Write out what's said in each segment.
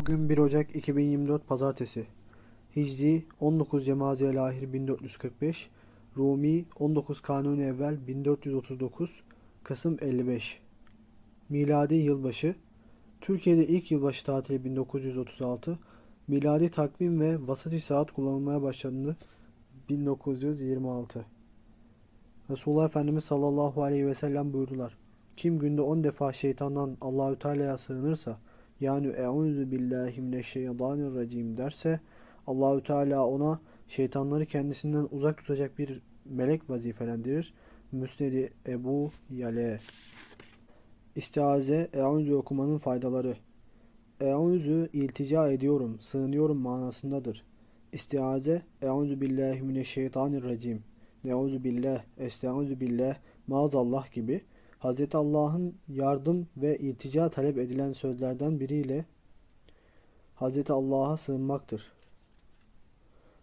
Bugün 1 Ocak 2024 Pazartesi. Hicri 19 Cemazi Lahir 1445, Rumi 19 Kanuni Evvel 1439, Kasım 55. Miladi yılbaşı. Türkiye'de ilk yılbaşı tatili 1936, miladi takvim ve vasati saat kullanılmaya başlandı 1926. Resulullah Efendimiz sallallahu aleyhi ve sellem buyurdular. Kim günde 10 defa şeytandan Allahü Teala'ya sığınırsa yani Eûzü billahi mineşşeytanirracim derse Allahü Teala ona şeytanları kendisinden uzak tutacak bir melek vazifelendirir. Müsnedi Ebu Yale İstiaze Eûzü okumanın faydaları Eûzü iltica ediyorum, sığınıyorum manasındadır. İstiaze Eûzü billahi mineşşeytanirracim Neuzu billah, estaizu billah, maazallah gibi Hz. Allah'ın yardım ve iltica talep edilen sözlerden biriyle Hz. Allah'a sığınmaktır.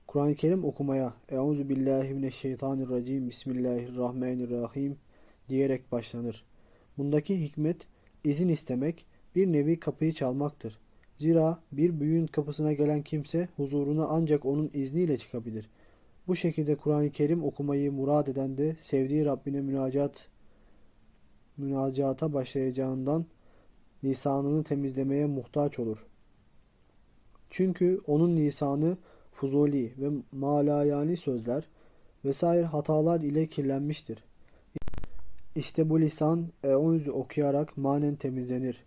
Kur'an-ı Kerim okumaya Euzu billahi mineşşeytanirracim Bismillahirrahmanirrahim diyerek başlanır. Bundaki hikmet izin istemek bir nevi kapıyı çalmaktır. Zira bir büyüğün kapısına gelen kimse huzuruna ancak onun izniyle çıkabilir. Bu şekilde Kur'an-ı Kerim okumayı murad eden de sevdiği Rabbine münacat münacata başlayacağından lisanını temizlemeye muhtaç olur. Çünkü onun lisanı fuzuli ve malayani sözler vesaire hatalar ile kirlenmiştir. İşte bu lisan eûzü okuyarak manen temizlenir.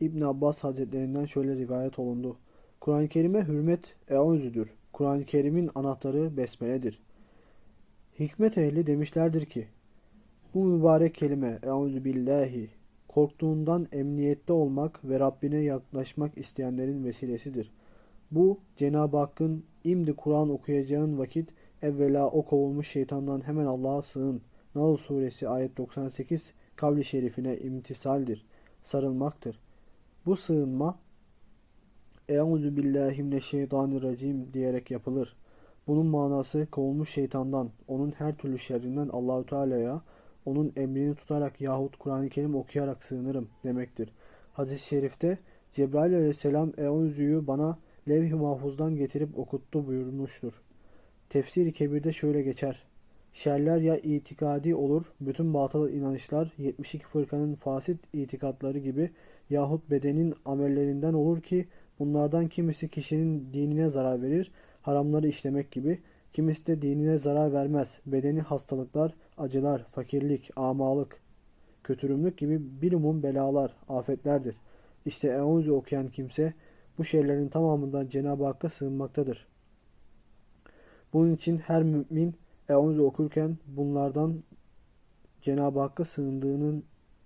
İbn Abbas Hazretlerinden şöyle rivayet olundu. Kur'an-ı Kerim'e hürmet eûzüdür. Kur'an-ı Kerim'in anahtarı besmeledir. Hikmet ehli demişlerdir ki, bu mübarek kelime Euzu billahi korktuğundan emniyette olmak ve Rabbine yaklaşmak isteyenlerin vesilesidir. Bu Cenab-ı Hakk'ın imdi Kur'an okuyacağın vakit evvela o kovulmuş şeytandan hemen Allah'a sığın. Nahl suresi ayet 98 kavli şerifine imtisaldir, sarılmaktır. Bu sığınma Euzu billahi mineşşeytanirracim diyerek yapılır. Bunun manası kovulmuş şeytandan, onun her türlü şerrinden Allahü Teala'ya onun emrini tutarak yahut Kur'an-ı Kerim okuyarak sığınırım demektir. Hadis-i şerifte Cebrail aleyhisselam Eûzü'yü bana levh-i mahfuzdan getirip okuttu buyurmuştur. Tefsir-i Kebir'de şöyle geçer. Şerler ya itikadi olur, bütün batıl inanışlar 72 fırkanın fasit itikatları gibi yahut bedenin amellerinden olur ki bunlardan kimisi kişinin dinine zarar verir, haramları işlemek gibi, kimisi de dinine zarar vermez, bedeni hastalıklar, acılar, fakirlik, amalık, kötürümlük gibi bilumum belalar, afetlerdir. İşte Eûzü okuyan kimse bu şeylerin tamamından Cenab-ı Hakk'a sığınmaktadır. Bunun için her mümin Eûzü okurken bunlardan Cenab-ı Hakk'a sığındığının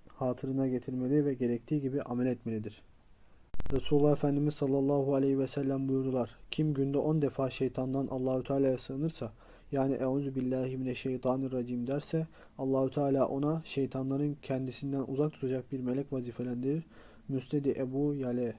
hatırına getirmeli ve gerektiği gibi amel etmelidir. Resulullah Efendimiz sallallahu aleyhi ve sellem buyurdular. Kim günde 10 defa şeytandan Allahü Teala'ya sığınırsa yani Euzu billahi mineşşeytanirracim derse Allahü Teala ona şeytanların kendisinden uzak tutacak bir melek vazifelendirir. Müstedi Ebu Yale